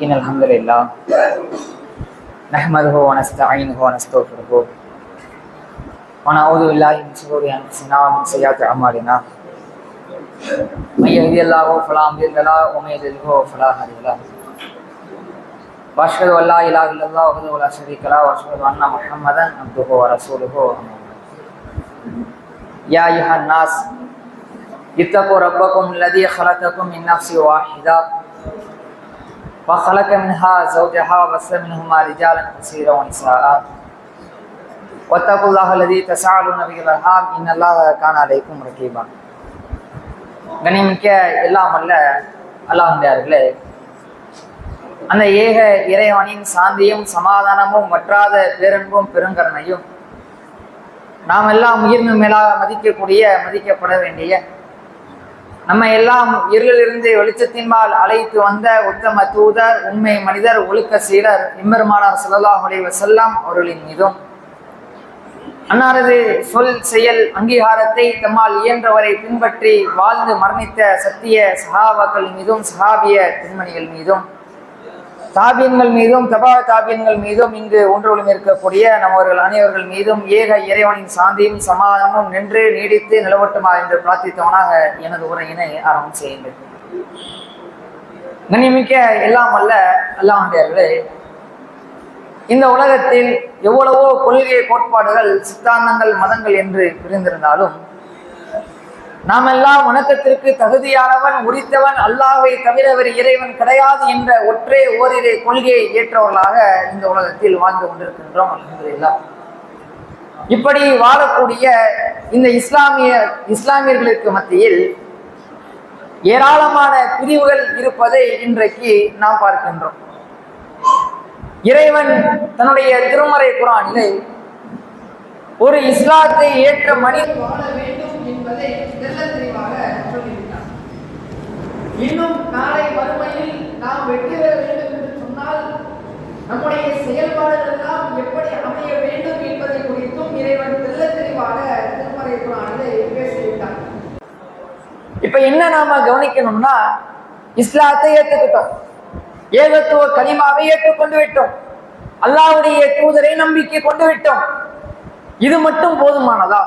إن الحمد لله نحمده ونستعينه ونستغفره ونعوذ بالله من شرور أنفسنا ومن سيئات أعمالنا. من يهدي الله فلا مضل له ومن يضلل فلا هادي له. وأشهد أن لا إله إلا الله وحده لا شريك له وأشهد أن محمدا عبده ورسوله. يا أيها الناس اتقوا ربكم الذي خلقكم من نفس واحدة. وخلق منها زوجها وبث منهما رجالا كثيرا ونساء واتقوا الله الذي تساءلون به الارحام ان الله كان عليكم رقيبا கண்ணியமிக்க எல்லாம் அல்ல அல்லாஹ்களே அந்த ஏக இறைவனின் சாந்தியும் சமாதானமும் வற்றாத பேரன்பும் பெருங்கருணையும் நாம் எல்லாம் உயிர்மை மேலாக மதிக்கக்கூடிய மதிக்கப்பட வேண்டிய நம்ம எல்லாம் இருளிலிருந்து வெளிச்சத்தின்பால் அழைத்து வந்த உத்தம தூதர் உண்மை மனிதர் ஒழுக்க சீடர் இம்மருமானார் ஸல்லல்லாஹு அலைஹி வஸல்லம் அவர்களின் மீதும். அன்னாரது சொல் செயல் அங்கீகாரத்தை தம்மால் இயன்றவரை பின்பற்றி வாழ்ந்து மரணித்த சத்திய சகாபாக்கள் மீதும் சகாபிய பெண்மணிகள் மீதும். தாபியன்கள் மீதும் தபா தாபியன்கள் மீதும் இங்கு ஒன்றுகளும் இருக்கக்கூடிய நம்மவர்கள் அனைவர்கள் மீதும் ஏக இறைவனின் சாந்தியும் சமாதானமும் நின்று நீடித்து நிலவட்டுமா என்று பிரார்த்தித்தவனாக எனது உரையினை ஆரம்பம் செய்யுங்கள். கண்ணியமிக்க எல்லாம் அல்ல அல்லாஹர்களே இந்த உலகத்தில் எவ்வளவோ கொள்கை கோட்பாடுகள் சித்தாந்தங்கள் மதங்கள் என்று பிரிந்திருந்தாலும் நாம் எல்லாம் வணக்கத்திற்கு தகுதியானவன் உரித்தவன் அல்லாஹை தவிர வேறு இறைவன் கிடையாது என்ற ஒற்றே ஓரிரை கொள்கையை ஏற்றவர்களாக இந்த உலகத்தில் வாழ்ந்து கொண்டிருக்கின்றோம் அலமதுல்லா இப்படி வாழக்கூடிய இந்த இஸ்லாமிய இஸ்லாமியர்களுக்கு மத்தியில் ஏராளமான பிரிவுகள் இருப்பதை இன்றைக்கு நாம் பார்க்கின்றோம். இறைவன் தன்னுடைய திருமறை குரானிலே ஒரு இஸ்லாத்தை ஏற்ற மனிதன் வாழ வேண்டும் என்பதை தெல்ல தெளிவாக சொல்லியிருக்கிறார் இன்னும் நாளை வறுமையில் நாம் வெற்றி பெற வேண்டும் என்று சொன்னால் நம்முடைய செயல்பாடுகள் எல்லாம் எப்படி அமைய வேண்டும் என்பதை குறித்தும் இறைவன் தெல்ல தெளிவாக திருமறை குரானிலே பேசிவிட்டார் இப்ப என்ன நாம கவனிக்கணும்னா இஸ்லாத்தை ஏற்றுக்கிட்டோம். ஏகத்துவ கனிமாவை ஏற்றுக்கொண்டு விட்டோம். அல்லாவுடைய தூதரை நம்பிக்கை கொண்டு விட்டோம். இது மட்டும் போதுமானதா?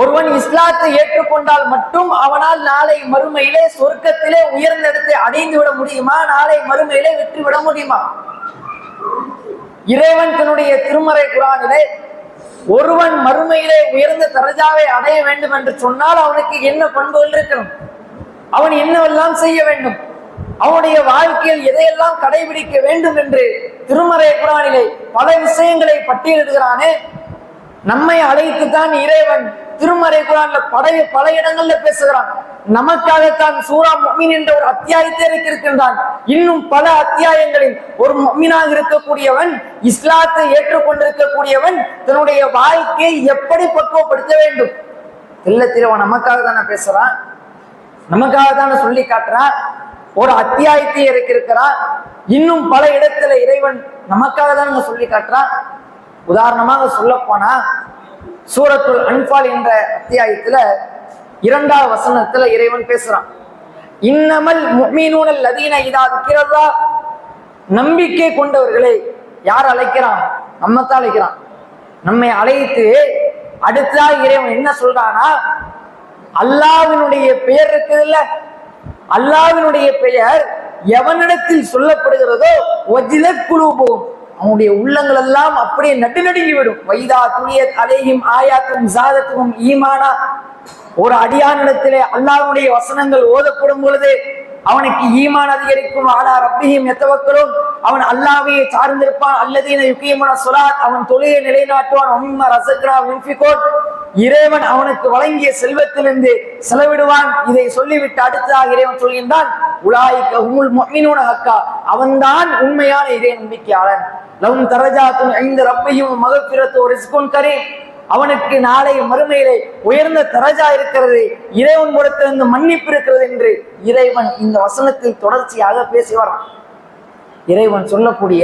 ஒருவன் இஸ்லாத்தை ஏற்றுக்கொண்டால் மட்டும் அவனால் நாளை மறுமையிலே சொர்க்கத்திலே உயர்ந்த இடத்தை அடைந்து விட முடியுமா? நாளை மறுமையிலே வெற்றி விட முடியுமா? இறைவன் தன்னுடைய திருமறை குரானிலே ஒருவன் மறுமையிலே உயர்ந்த தரஜாவை அடைய வேண்டும் என்று சொன்னால் அவனுக்கு என்ன பண்புகள் இருக்கணும்? அவன் என்னவெல்லாம் செய்ய வேண்டும்? அவனுடைய வாழ்க்கையில் எதையெல்லாம் கடைபிடிக்க வேண்டும் என்று திருமறை குரானிலே பல விஷயங்களை பட்டியலிடுகிறானே. நம்மை அழைத்துத்தான் இறைவன் திருமறை குரான்ல பல பல இடங்கள்ல பேசுகிறான். நமக்காகத்தான் சூரா மொமின் என்ற ஒரு அத்தியாயத்தை இருக்கின்றான் இன்னும் பல அத்தியாயங்களில் ஒரு மொமினாக இருக்கக்கூடியவன் இஸ்லாத்தை ஏற்றுக்கொண்டிருக்கக்கூடியவன் தன்னுடைய வாழ்க்கையை எப்படி பக்குவப்படுத்த வேண்டும்? தெல்ல திருவன் நமக்காக தானே பேசுறான். நமக்காக தானே சொல்லி காட்டுறான். ஒரு அத்தியாயத்தை இருக்கிறான் இன்னும் பல இடத்துல இறைவன் நமக்காக தான் சொல்லி காட்டுறான். உதாரணமாக சொல்ல போனா சூரத்துல் அன்பால் என்ற அத்தியாயத்துல இரண்டாவது வசனத்துல இறைவன் பேசுறான். இன்னமல் முக்மீனூனல் லதீன இதா இருக்கிறதா நம்பிக்கை கொண்டவர்களை யார் அழைக்கிறான்? நம்மத்தான் அழைக்கிறான். நம்மை அழைத்து அடுத்ததா இறைவன் என்ன சொல்றானா அல்லாவினுடைய பெயர் இருக்குது இல்ல அல்லாவினுடைய பெயர் எவனிடத்தில் சொல்லப்படுகிறதோ குழு குழுபோம் அவனுடைய உள்ளங்கள் எல்லாம் அப்படியே நட்டு நடுங்கி விடும். வைதா துணிய அலையும் ஆயாத்தும் சாதத்தும் ஈமானா. ஒரு அடியானிடத்திலே அல்லாஹ்வுடைய வசனங்கள் ஓதப்படும் பொழுது அவனுக்கு ஈமான் அதிகரிக்கும். ஆனா ரப்பியும் எத்தவக்களும் அவன் அல்லாவையே சார்ந்திருப்பான். அல்லதீன யுக்கியமான சொலாத் அவன் தொழிலை நிலைநாட்டுவான். ஒமிம்மா ரசக்ரா வின்பிகோட் இறைவன் அவனுக்கு வழங்கிய செல்வத்திலிருந்து செலவிடுவான். இதை சொல்லிவிட்டு அடுத்ததாக இறைவன் சொல்கின்றான் உலாய்க்க உமுல் மொமினூன ஹக்கா. அவன்தான் உண்மையான இறை நம்பிக்கையாளன். லவும் தரஜாத்தும் ஐந்து ரப்பையும் மகப்பிரத்து ஒரு ரிஸ்குன் கரே அவனுக்கு நாளை மறுமையிலே உயர்ந்த தரஜா இருக்கிறது. இறைவன் கொடுத்திருந்து மன்னிப்பு இருக்கிறது என்று இறைவன் இந்த வசனத்தில் தொடர்ச்சியாக பேசி வரான் இறைவன் சொல்லக்கூடிய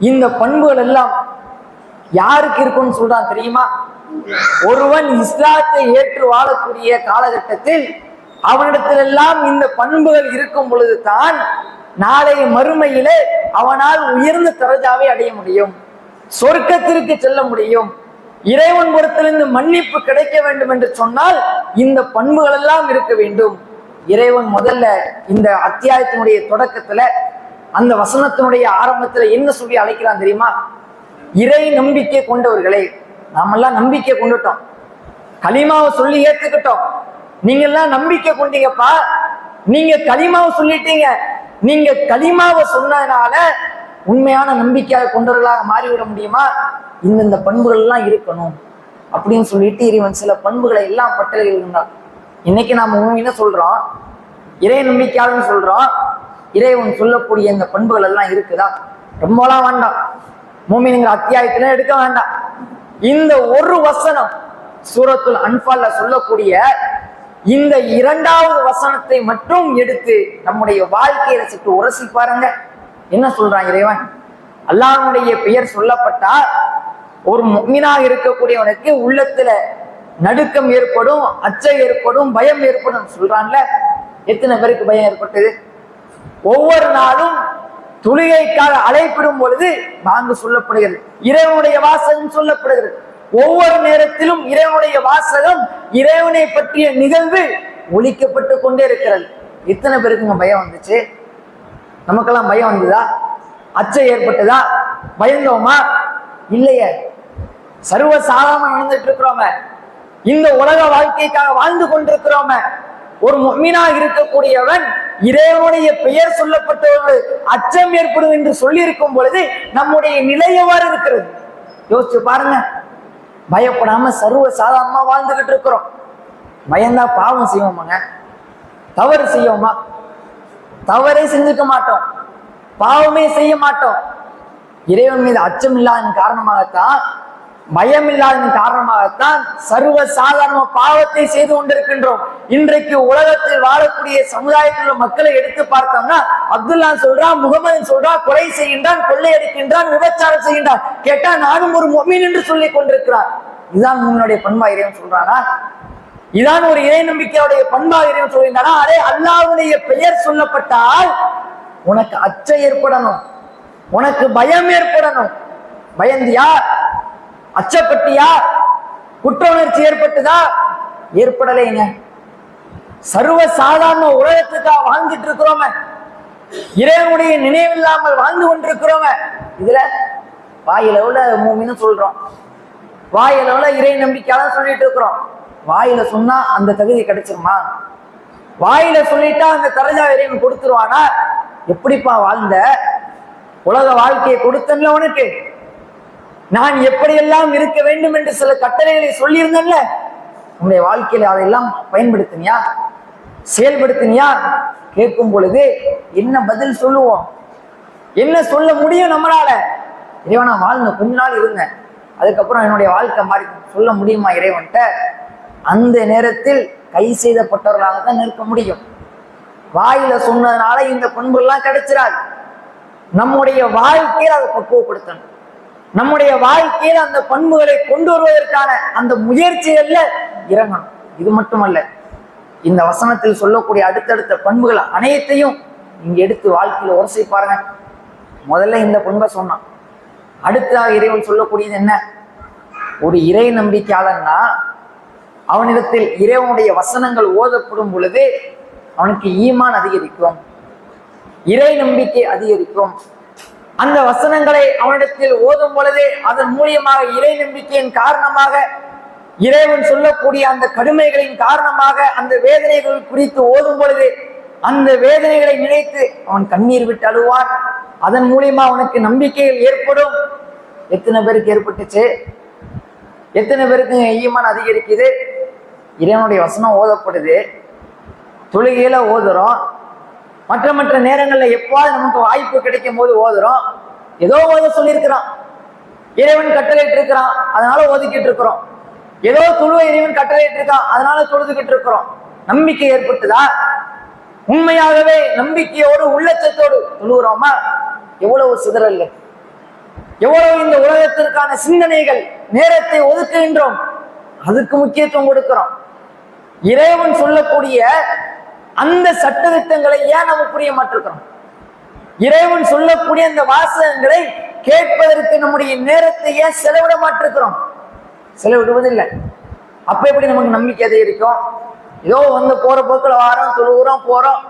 இந்த பண்புகள் எல்லாம் யாருக்கு இருக்கும்னு சொல்றான் தெரியுமா? ஒருவன் இஸ்லாத்தை ஏற்று வாழக்கூடிய காலகட்டத்தில் அவனிடத்திலெல்லாம் இந்த பண்புகள் இருக்கும் பொழுது தான் நாளை மறுமையிலே அவனால் உயர்ந்த தரஜாவை அடைய முடியும். சொர்க்கத்திற்கு செல்ல முடியும். இறைவன் புறத்திலிருந்து மன்னிப்பு கிடைக்க வேண்டும் என்று சொன்னால் இந்த பண்புகள் எல்லாம் இருக்க வேண்டும். இறைவன் முதல்ல இந்த அத்தியாயத்தினுடைய தொடக்கத்துல அந்த வசனத்தினுடைய ஆரம்பத்துல என்ன சொல்லி அழைக்கிறான் தெரியுமா? இறை நம்பிக்கை கொண்டவர்களே நாமெல்லாம் நம்பிக்கை கொண்டுட்டோம். களிமாவை சொல்லி ஏத்துக்கிட்டோம். நீங்க எல்லாம் நம்பிக்கை கொண்டீங்கப்பா. நீங்க களிமாவை சொல்லிட்டீங்க. நீங்க களிமாவை சொன்னதுனால உண்மையான நம்பிக்கையாக கொண்டவர்களாக மாறிவிட முடியுமா? இந்தந்த பண்புகள் எல்லாம் இருக்கணும் அப்படின்னு சொல்லிட்டு இறைவன் சில பண்புகளை எல்லாம் பட்டியலிடுகின்றான் இன்னைக்கு நாம உண்மையின சொல்றோம்? இறை நம்பிக்கையாளன்னு சொல்றோம். இறைவன் சொல்லக்கூடிய இந்த பண்புகள் எல்லாம் இருக்குதா? ரொம்பலாம் வேண்டாம். மூமினுங்கிற அத்தியாயத்துல எடுக்க வேண்டாம். இந்த ஒரு வசனம் சூரத்துல் அன்பால்ல சொல்லக்கூடிய இந்த இரண்டாவது வசனத்தை மட்டும் எடுத்து நம்முடைய வாழ்க்கையில சற்று உரசி பாருங்க. என்ன சொல்றான் இறைவன்? அல்லாஹனுடைய பெயர் சொல்லப்பட்டால் ஒரு முக்மினாக இருக்கக்கூடியவனுக்கு உள்ளத்துல நடுக்கம் ஏற்படும் அச்சம் ஏற்படும் பயம் ஏற்படும் சொல்றான்ல. எத்தனை பேருக்கு பயம் ஏற்பட்டது? ஒவ்வொரு நாளும் துளிகைக்காக அழைப்பிடும் பொழுது வாங்க சொல்லப்படுகிறது. இறைவனுடைய வாசகம் சொல்லப்படுகிறது. ஒவ்வொரு நேரத்திலும் இறைவனுடைய வாசகம் இறைவனை பற்றிய நிகழ்வு ஒழிக்கப்பட்டு கொண்டே இருக்கிறது. எத்தனை பேருக்குங்க பயம் வந்துச்சு. நமக்கெல்லாம் பயம் வந்ததா? அச்சம் ஏற்பட்டதா? பயந்தோமா? இல்லையே. சர்வ சாதாரண நடந்துட்டு இருக்கிறோமே இந்த உலக வாழ்க்கைக்காக வாழ்ந்து கொண்டிருக்கிறோமே. ஒரு மீனா இருக்கக்கூடியவன் இறைவனுடைய பெயர் சொல்லப்பட்டவர்கள் அச்சம் ஏற்படும் என்று சொல்லி இருக்கும் பொழுது நம்முடைய நிலை எவ்வாறு இருக்கிறது? யோசிச்சு பாருங்க. பயப்படாம சர்வ சாதாரணமா வாழ்ந்துகிட்டு இருக்கிறோம். பயந்தா பாவம் செய்வோமாங்க? தவறு செய்வோமா? தவறே செஞ்சுக்க மாட்டோம். பாவமே செய்ய மாட்டோம். இறைவன் மீது அச்சம் இல்லாதன் காரணமாகத்தான் பயம் இல்லாததன் காரணமாகத்தான் சர்வ சாதாரண பாவத்தை செய்து கொண்டிருக்கின்றோம். இன்றைக்கு உலகத்தில் வாழக்கூடிய சமுதாயத்தில் உள்ள மக்களை எடுத்து பார்த்தோம்னா அப்துல்லா சொல்றான் முகமது சொல்றான் கொலை செய்கின்றான் கொள்ளையடிக்கின்றான் விபச்சாரம் செய்கின்றான். கேட்டா நானும் ஒரு மொமீன் என்று சொல்லிக் கொண்டிருக்கிறார். இதுதான் உன்னுடைய பண்பா இறைவன் சொல்றானா? இதான் ஒரு இறை நம்பிக்கையுடைய பண்பா இறைவன் சொல்கின்றானா? அதே அல்லாவுடைய பெயர் சொல்லப்பட்டால் உனக்கு அச்சம் ஏற்படணும். உனக்கு பயம் ஏற்படணும். பயந்தியா? அச்சப்பட்டியா? குற்ற உணர்ச்சி ஏற்பட்டுதா? ஏற்படலைங்க. சர்வ சாதாரண உலகத்துக்காக வாழ்ந்துட்டு இருக்கிறோம இறைவனுடைய நினைவில்லாமல் வாழ்ந்து கொண்டிருக்கிறோம. இதுல வாயிலவுல மூமின்னு சொல்றோம். வாயிலவுல இறை நம்பிக்கையால சொல்லிட்டு இருக்கிறோம் வாயில சொன்னா அந்த தகுதி கிடைச்சிருமா? வாயில சொல்லிட்டா அந்த தரஜா இறைவன் கொடுத்துருவானா? எப்படிப்பா வாழ்ந்த? உலக வாழ்க்கையை கொடுத்தன்ல உனக்கு. நான் எப்படியெல்லாம் இருக்க வேண்டும் என்று சில கட்டளைகளை சொல்லியிருந்தேன்ல? உன்னுடைய வாழ்க்கையில அதையெல்லாம் பயன்படுத்தினியா? செயல்படுத்தினியா? கேட்கும் பொழுது என்ன பதில் சொல்லுவோம்? என்ன சொல்ல முடியும் நம்மளால? இறைவனா வாழ்ந்த கொஞ்ச நாள் இருந்தேன் அதுக்கப்புறம் என்னுடைய வாழ்க்கை மாறி சொல்ல முடியுமா இறைவன்ட்ட அந்த நேரத்தில் கை செய்தப்பட்டவர்களாக தான் நிற்க முடியும். வாயில சொன்னதுனால இந்த பண்புலாம் கிடைச்சிடாது நம்முடைய வாழ்க்கையில் அதை பக்குவப்படுத்தணும். நம்முடைய வாழ்க்கையில் அந்த பண்புகளை கொண்டு வருவதற்கான அந்த முயற்சிகள்ல இறங்கணும். இது மட்டுமல்ல இந்த வசனத்தில் சொல்லக்கூடிய அடுத்தடுத்த பண்புகள் அனைத்தையும் இங்க எடுத்து வாழ்க்கையில உரசி பாருங்க. முதல்ல இந்த பண்பை சொன்னான். அடுத்ததாக இறைவன் சொல்லக்கூடியது என்ன? ஒரு இறை நம்பிக்கையாளன்னா அவனிடத்தில் இறைவனுடைய வசனங்கள் ஓதப்படும் பொழுது அவனுக்கு ஈமான் அதிகரிக்கும். இறை நம்பிக்கை அதிகரிக்கும். அந்த வசனங்களை அவனிடத்தில் ஓதும் பொழுது அதன் மூலியமாக இறை நம்பிக்கையின் காரணமாக இறைவன் சொல்லக்கூடிய அந்த கடுமைகளின் காரணமாக அந்த வேதனைகள் குறித்து ஓதும் பொழுது அந்த வேதனைகளை நினைத்து அவன் கண்ணீர் விட்டு அழுவான். அதன் மூலியமா அவனுக்கு நம்பிக்கைகள் ஏற்படும். எத்தனை பேருக்கு ஏற்பட்டுச்சு? எத்தனை பேருக்கு ஈமான் அதிகரிக்குது? இறைவனுடைய வசனம் ஓதப்படுது. தொழுகையில ஓதுறோம். மற்ற மற்ற நேரங்களில் எப்பாவது நமக்கு வாய்ப்பு கிடைக்கும் போது ஓதுறோம். ஏதோ ஓத சொல்லியிருக்கிறான். இறைவன் கட்டளையிட்டு இருக்கிறான் அதனால ஓதிக்கிட்டு இருக்கிறோம் ஏதோ துழுவ இறைவன் கட்டளையிட்டு இருக்கான் அதனால தொழுதுகிட்டு இருக்கிறோம் நம்பிக்கை ஏற்பட்டுதா? உண்மையாகவே நம்பிக்கையோடு உள்ளச்சத்தோடு தொழுகிறோமா? எவ்வளவு சிதறல் எவ்வளவு இந்த உலகத்திற்கான சிந்தனைகள் நேரத்தை ஒதுக்குகின்றோம். அதுக்கு முக்கியத்துவம் கொடுக்கிறோம். இறைவன் சொல்லக்கூடிய அந்த சட்டத்திட்டங்களை ஏன் நம்ம புரிய மாட்டிருக்கிறோம்? இறைவன் சொல்லக்கூடிய அந்த வாசகங்களை கேட்பதற்கு நம்முடைய நேரத்தை ஏன் செலவிட மாட்டிருக்கிறோம்? செலவிடுவதில்லை. அப்ப எப்படி நமக்கு நம்பிக்கை அது இருக்கும்? ஏதோ வந்து போற போக்கில் வாரம் தொழுகிறோம் போறோம்.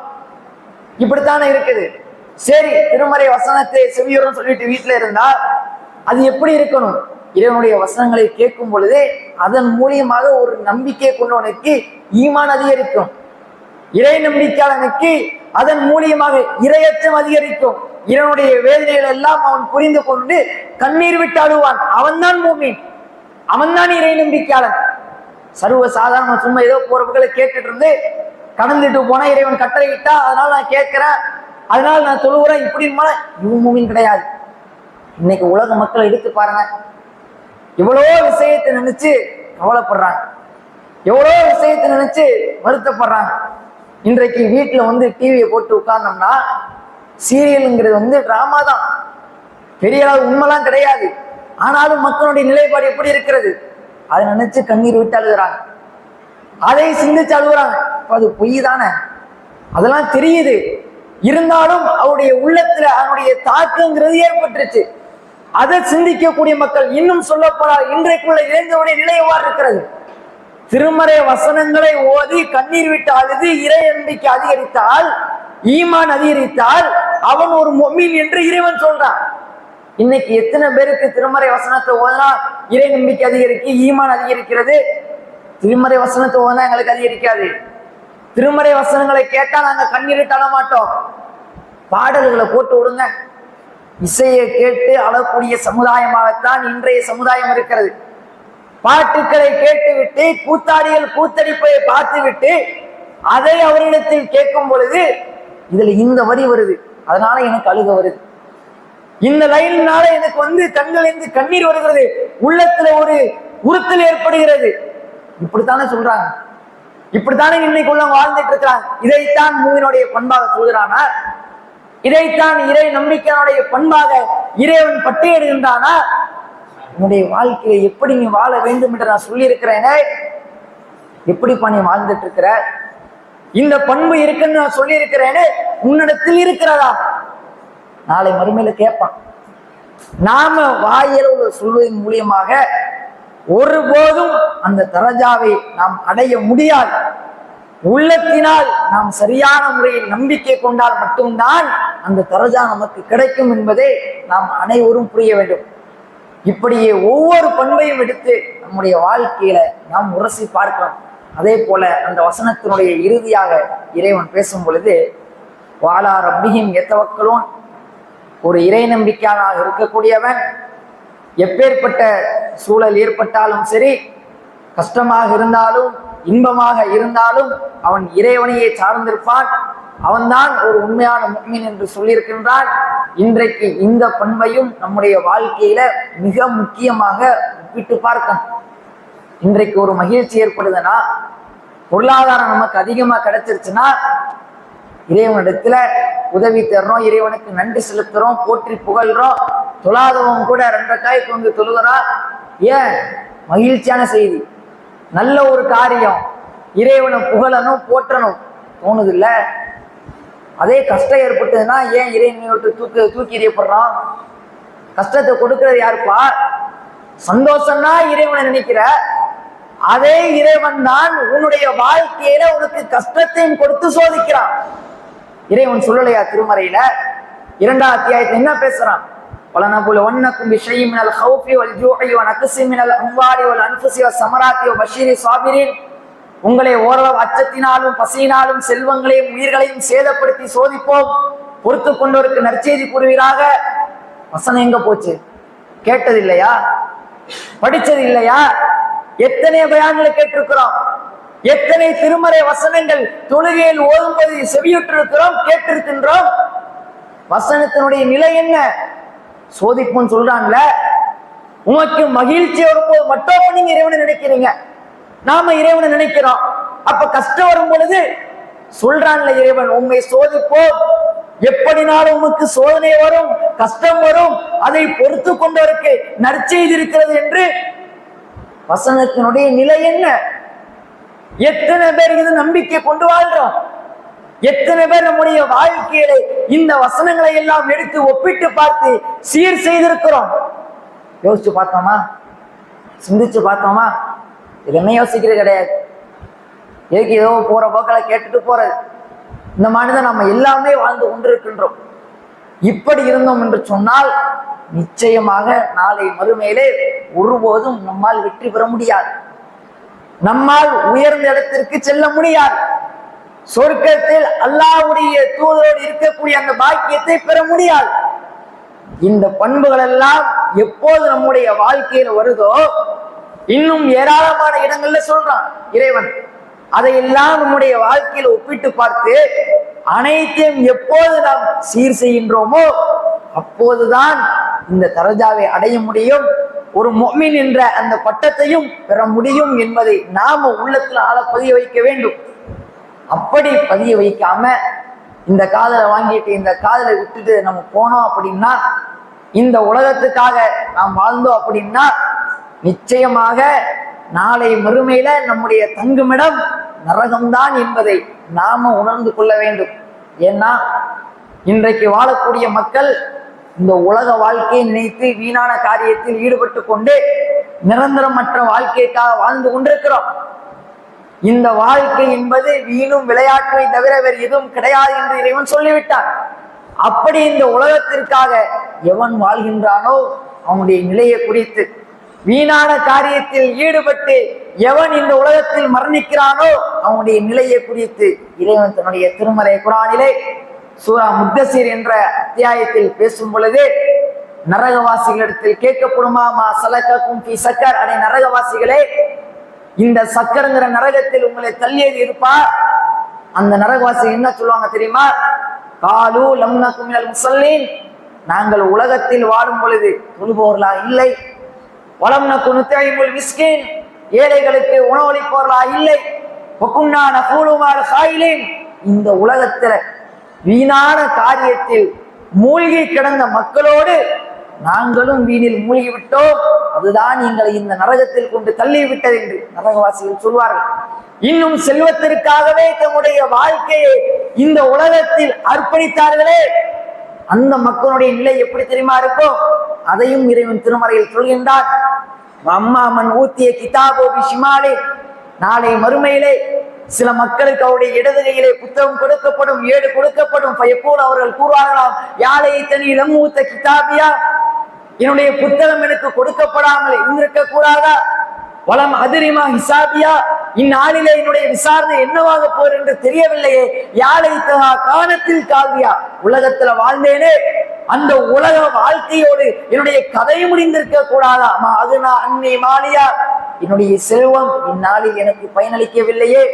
இப்படித்தானே இருக்குது. சரி திருமறை வசனத்தை செவியுறோம் சொல்லிட்டு வீட்டுல இருந்தால் அது எப்படி இருக்கணும்? இறைவனுடைய வசனங்களை கேட்கும் பொழுது அதன் மூலியமாக ஒரு நம்பிக்கை கொண்டவனுக்கு ஈமான் அதிகரிக்கும். இறை நம்பிக்கையாளனுக்கு அதன் மூலியமாக இரையச்சம் அதிகரிக்கும். இவனுடைய வேதனைகள் எல்லாம் அவன் புரிந்து கொண்டு கண்ணீர் விட்டு அழுவான். அவன்தான் மூமின். அவன்தான் இறை நம்பிக்கையாளன். சர்வ சாதாரண சும்மா ஏதோ போறவர்களை கேட்டுட்டு இருந்து கடந்துட்டு போனா இறைவன் கட்டளையிட்டா அதனால நான் கேட்கிறேன். அதனால நான் சொல்லுகிறேன். இப்படி இவன் மூமின் கிடையாது. இன்னைக்கு உலக மக்கள் எடுத்து பாருங்க. எவ்வளோ விஷயத்தை நினைச்சு கவலைப்படுறாங்க. எவ்வளோ விஷயத்தை நினைச்சு வருத்தப்படுறாங்க. இன்றைக்கு வீட்டில் வந்து டிவியை போட்டு உட்கார்ந்தோம்னா சீரியலுங்கிறது வந்து ட்ராமா தான். பெரிய அளவு உண்மைலாம் கிடையாது. ஆனாலும் மக்களுடைய நிலைப்பாடு எப்படி இருக்கிறது? அதை நினைச்சு கண்ணீர் விட்டு அழுகுறாங்க. அதை சிந்திச்சு அழுகுறாங்க. அது பொய் தானே? அதெல்லாம் தெரியுது. இருந்தாலும் அவருடைய உள்ளத்துல அவனுடைய தாக்கங்கிறது ஏற்பட்டுருச்சு. அதை சிந்திக்கக்கூடிய மக்கள் இன்னும் சொல்லப்போனால் இன்றைக்குள்ள இளைஞருடைய நிலை எவ்வாறு இருக்கிறது. திருமறை வசனங்களை ஓதி கண்ணீர் விட்டு அழுது இறை நம்பிக்கை அதிகரித்தால் ஈமான் அதிகரித்தால் அவன் ஒரு மொமீன் என்று இறைவன் சொல்றான். இன்னைக்கு எத்தனை பேருக்கு திருமறை வசனத்தை ஓதனா இறை நம்பிக்கை அதிகரிக்கு ஈமான் அதிகரிக்கிறது? திருமறை வசனத்தை ஓதனா எங்களுக்கு அதிகரிக்காது. திருமறை வசனங்களை கேட்டா நாங்க கண்ணீர் தள்ள மாட்டோம். பாடல்களை போட்டு விடுங்க. இசையை கேட்டு அழக்கூடிய சமுதாயமாகத்தான் இன்றைய சமுதாயம் இருக்கிறது. பாட்டுக்களை கேட்டுவிட்டு கூத்தாடிகள் கூத்தடிப்பை பார்த்துவிட்டு அதை அவரிடத்தில் கேட்கும் பொழுது இதுல இந்த வரி வருது. அதனால எனக்கு அழுக வருது. இந்த லைன்னால எனக்கு வந்து கண்களிலிருந்து கண்ணீர் வருகிறது. உள்ளத்துல ஒரு உறுத்தல் ஏற்படுகிறது. இப்படித்தானே சொல்றாங்க. இப்படித்தானே இன்னைக்குள்ள வாழ்ந்துட்டு இருக்கிறாங்க. இதைத்தான் மூவினுடைய பண்பாக சொல்கிறானா இதைத்தான் இறை நம்பிக்கையினுடைய பண்பாக இறைவன் பட்டியலிடுகின்றானா? உன்னுடைய வாழ்க்கையை எப்படி நீ வாழ வேண்டும் என்று நான் சொல்லியிருக்கிறேனே? எப்படிப்பா நீ வாழ்ந்துட்டு இருக்கிற இந்த பண்பு இருக்குன்னு நான் சொல்லியிருக்கிறேனே? உன்னிடத்தில் இருக்கிறதா? நாளை மறுமையில கேட்பான். நாம வாயில சொல்வதன் மூலியமாக ஒருபோதும் அந்த தரஜாவை நாம் அடைய முடியாது. உள்ளத்தினால் நாம் சரியான முறையில் நம்பிக்கை கொண்டால் மட்டும்தான் அந்த தரஜா நமக்கு கிடைக்கும் என்பதை நாம் அனைவரும் புரிய வேண்டும். இப்படியே ஒவ்வொரு பண்பையும் எடுத்து நம்முடைய வாழ்க்கையில நாம் உரசி பார்க்கலாம் அதே போல அந்த வசனத்தினுடைய இறுதியாக இறைவன் பேசும் பொழுது வாழா ரப்பியும் எத்தவக்களும் ஒரு இறை நம்பிக்கையாளராக இருக்கக்கூடியவன் எப்பேற்பட்ட சூழல் ஏற்பட்டாலும் சரி கஷ்டமாக இருந்தாலும் இன்பமாக இருந்தாலும் அவன் இறைவனையே சார்ந்திருப்பான். அவன்தான் ஒரு உண்மையான முக்மீன் என்று சொல்லியிருக்கின்றான். இன்றைக்கு இந்த பண்பையும் நம்முடைய வாழ்க்கையில மிக முக்கியமாக ஒப்பிட்டு பார்க்கணும். இன்றைக்கு ஒரு மகிழ்ச்சி ஏற்படுதுன்னா பொருளாதாரம் நமக்கு அதிகமா கிடைச்சிருச்சுன்னா இறைவனிடத்துல உதவி தர்றோம் இறைவனுக்கு நன்றி செலுத்துறோம் போற்றி புகழ்றோம் தொழாதவன் கூட ரெண்டரை காய் கொண்டு தொழுகிறான் ஏன்? மகிழ்ச்சியான செய்தி. நல்ல ஒரு காரியம். இறைவனை புகழணும் போற்றணும். தோணுது இல்லை அதே கஷ்டம் ஏற்பட்டதுன்னா ஏன் இறைவனை விட்டு தூக்கு தூக்கி எறியப்படுறான்? கஷ்டத்தை கொடுக்கறது யாருப்பா? சந்தோஷம்னா இறைவனை நினைக்கிற. அதே இறைவன் தான் உன்னுடைய வாழ்க்கையில உனக்கு கஷ்டத்தையும் கொடுத்து சோதிக்கிறான். இறைவன் சொல்லலையா திருமறையில? இரண்டாம் அத்தியாயத்தை என்ன பேசுறான்? பலனபுல ஒன்னக்கும் விஷயம் மினல் ஹவுஃபி வல் ஜூஹி வ நக்ஸி மினல் அம்வாலி வல் உங்களை ஓரளவு அச்சத்தினாலும் பசியினாலும் செல்வங்களையும் உயிர்களையும் சேதப்படுத்தி சோதிப்போம். பொறுத்து கொண்டோருக்கு நற்செய்தி கூறுவீராக. வசனம் எங்க போச்சு? கேட்டது இல்லையா? படிச்சது இல்லையா? எத்தனை பயான்களை கேட்டிருக்கிறோம்? எத்தனை திருமறை வசனங்கள் தொழுகையில் ஓதும்போது செவியுற்றிருக்கிறோம் கேட்டிருக்கின்றோம்? வசனத்தினுடைய நிலை என்ன? சோதிப்புன்னு சொல்றான்ல. உமக்கு மகிழ்ச்சி வரும்போது மட்டும் நீங்க இறைவனை நினைக்கிறீங்க. நாம இறைவனை நினைக்கிறோம். அப்ப கஷ்டம் வரும் பொழுது சொல்றான்ல இறைவன் உண்மை சோதிப்போம். எப்படினாலும் உமக்கு சோதனை வரும் கஷ்டம் வரும். அதை பொறுத்து கொண்டவருக்கு நற்செய்தி இருக்கிறது என்று வசனத்தினுடைய நிலை என்ன? எத்தனை பேர் இது நம்பிக்கை கொண்டு வாழ்றோம்? எத்தனை பேர் நம்முடைய வாழ்க்கையில இந்த வசனங்களை எல்லாம் எடுத்து ஒப்பிட்டு பார்த்து சீர் செய்திருக்கிறோம்? யோசிச்சு பார்த்தோமா? சிந்திச்சு பார்த்தோமா? எதுவுமே யோசிக்கிறது கிடையாது. எதுக்கு ஏதோ போற போக்கில் கேட்டுட்டு போறது? இந்த மாதிரிதான் நம்ம எல்லாமே வாழ்ந்து கொண்டிருக்கின்றோம். இப்படி இருந்தோம் என்று சொன்னால் நிச்சயமாக நாளை மறுமையிலே ஒருபோதும் நம்மால் வெற்றி பெற முடியாது. நம்மால் உயர்ந்த இடத்திற்கு செல்ல முடியாது. சொர்க்கத்தில் அல்லாவுடைய தூதரோடு இருக்கக்கூடிய அந்த பாக்கியத்தை பெற முடியாது. இந்த பண்புகள் எல்லாம் எப்போது நம்முடைய வாழ்க்கையில் வருதோ இன்னும் ஏராளமான இடங்கள்ல சொல்றான் இறைவன். அதையெல்லாம் நம்முடைய வாழ்க்கையில் ஒப்பிட்டு பார்த்து அனைத்தையும் எப்போது நாம் சீர் செய்கின்றோமோ அப்போதுதான் இந்த தரஜாவை அடைய முடியும். ஒரு மொமின் என்ற அந்த பட்டத்தையும் பெற முடியும் என்பதை நாம உள்ளத்தில் ஆள பதிய வைக்க வேண்டும். அப்படி பதிய வைக்காம இந்த காதலை வாங்கிட்டு இந்த காதலை விட்டுட்டு நம்ம போனோம் அப்படின்னா இந்த உலகத்துக்காக நாம் வாழ்ந்தோம் அப்படின்னா நிச்சயமாக நாளை மறுமையில நம்முடைய தங்குமிடம் நரகம்தான் என்பதை நாம உணர்ந்து கொள்ள வேண்டும். ஏன்னா இன்றைக்கு வாழக்கூடிய மக்கள் இந்த உலக வாழ்க்கையை நினைத்து வீணான காரியத்தில் ஈடுபட்டு கொண்டு நிரந்தரமற்ற வாழ்க்கைக்காக வாழ்ந்து கொண்டிருக்கிறோம். இந்த வாழ்க்கை என்பது வீணும் விளையாட்டை தவிர வேறு எதுவும் கிடையாது என்று இறைவன் சொல்லிவிட்டான். அப்படி இந்த உலகத்திற்காக எவன் வாழ்கின்றானோ அவனுடைய நிலையை குறித்து வீணான காரியத்தில் ஈடுபட்டு எவன் இந்த உலகத்தில் மரணிக்கிறானோ அவனுடைய நிலையை குறித்து இறைவன் தன்னுடைய திருமலை குரானிலே சூரா முத்தசீர் என்ற அத்தியாயத்தில் பேசும் பொழுது நரகவாசிகளிடத்தில் கேட்கப்படுமாமா சலக்கும் பி சக்கர் அடை நரகவாசிகளே இந்த சக்கரங்கிற நரகத்தில் உங்களை தள்ளியது இருப்பா அந்த நரகவாசி என்ன சொல்லுவாங்க தெரியுமா? காலு லம்னக்கும் மினல் முசல்லீன் நாங்கள் உலகத்தில் வாழும் பொழுது தொழுபவர்களா இல்லை? வளம் நக்குனுத்தைமுல் மிஸ்கின். ஏழைகளுக்கு உணவளிப்பவர்களா இல்லை. பொக்குன்னா நகூலுமால் சாயிலேன் இந்த உலகத்துல வீணான காரியத்தில் மூழ்கி கிடந்த மக்களோடு நாங்களும் வீணில் மூழ்கி விட்டோம் அதுதான் எங்களை இந்த நரகத்தில் கொண்டு தள்ளி விட்டது என்று நரகவாசிகள் சொல்வார்கள். இன்னும் செல்வத்திற்காகவே தம்முடைய வாழ்க்கையை இந்த உலகத்தில் அர்ப்பணித்தார்களே. அந்த மக்களுடைய நிலை எப்படி தெரியுமா இருக்கோ அதையும் இறைவன் திருமறையில் சொல்கின்றான். அம்மா மண் ஊத்திய கிதாபோ விஷிமாலே நாளை மறுமையிலே சில மக்களுக்கு அவருடைய இடது கையிலே புத்தகம் கொடுக்கப்படும் ஏடு கொடுக்கப்படும். பயப்போல் அவர்கள் கூறுவார்களாம் யாழை தனி இளம் ஊத்த கிதாபியா? என்னுடைய புத்தகம் எனக்கு கொடுக்கப்படாமல் இருந்திருக்க கூடாதா வளம் அதிரிமா ஹிசாபியா? இந்நாளிலே என்னுடைய விசாரணை என்னவாக போர் என்று தெரியவில்லையே. யாழை தகா காலத்தில் காவியா? உலகத்துல வாழ்ந்தேனே. அந்த உலக வாழ்க்கையோடு என்னுடைய கதை முடிந்திருக்க கூடாதா? மா அதுனா அன்னை மாலியா. என்னுடைய செல்வம் இந்நாளில் எனக்கு பயனளிக்கவில்லையே.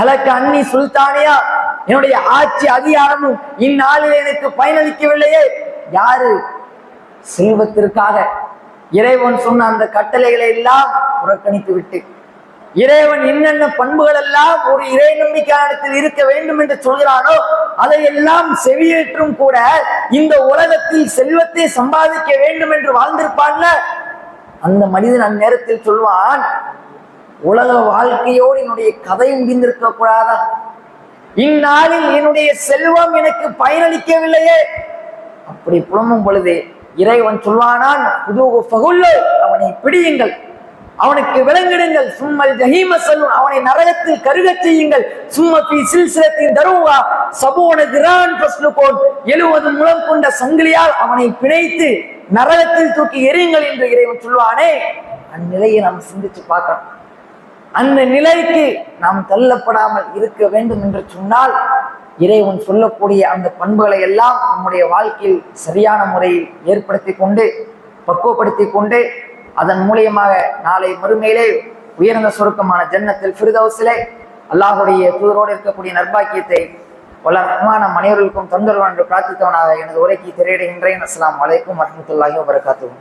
ஹலக்க அன்னி சுல்தானியா? என்னுடைய ஆட்சி அதிகாரமும் இந்நாளில் எனக்கு பயனளிக்கவில்லையே. யாரு? செல்வத்திற்காக. இறைவன் சொன்ன அந்த கட்டளைகளை எல்லாம் புறக்கணித்து விட்டு இறைவன் என்னென்ன பண்புகள் எல்லாம் ஒரு இறை நம்பிக்கையானத்தில் இருக்க வேண்டும் என்று சொல்கிறானோ அதையெல்லாம் செவியேற்றும் கூட இந்த உலகத்தில் செல்வத்தை சம்பாதிக்க வேண்டும் என்று வாழ்ந்திருப்பான்ல? அந்த மனிதன் அந்நேரத்தில் சொல்வான் உலக வாழ்க்கையோடு என்னுடைய கதை முடிந்திருக்க கூடாதா? இந்நாளில் என்னுடைய செல்வம் எனக்கு பயனளிக்கவில்லையே. அப்படி புலம்பும் பொழுது இறைவன் சொல்வானான் அவனை பிடியுங்கள். அவனுக்கு விலங்கிடுங்கள். சும்மல் ஜஹீம சொல்லும் அவனை நரகத்தில் கருகச் செய்யுங்கள். சும்ம பி சில்சிலத்தின் தருவா சபோன திரான் பஸ்லுகோன் எழுவது முழம் கொண்ட சங்கிலியால் அவனை பிணைத்து நரகத்தில் தூக்கி எறியுங்கள் என்று இறைவன் சொல்வானே. அந்நிலையை நாம் சிந்திச்சு பார்க்கிறோம் அந்த நிலைக்கு நாம் தள்ளப்படாமல் இருக்க வேண்டும் என்று சொன்னால் இறைவன் சொல்லக்கூடிய அந்த பண்புகளை எல்லாம் நம்முடைய வாழ்க்கையில் சரியான முறையில் ஏற்படுத்தி கொண்டு பக்குவப்படுத்தி கொண்டு அதன் மூலியமாக நாளை மறுமையிலே உயர்ந்த சுருக்கமான ஜன்னத்தில் ஃபிரிதவுசிலே அல்லாஹுடைய தூதரோடு இருக்கக்கூடிய நர்பாக்கியத்தை பல ரகமான மனிதர்களுக்கும் தந்தருவான் என்று பிரார்த்தித்தவனாக எனது உரைக்கு திரையிடுகின்றேன். அஸ்லாம் அலைக்கும் வரமத்துல்லாஹி வரகாத்துவோம்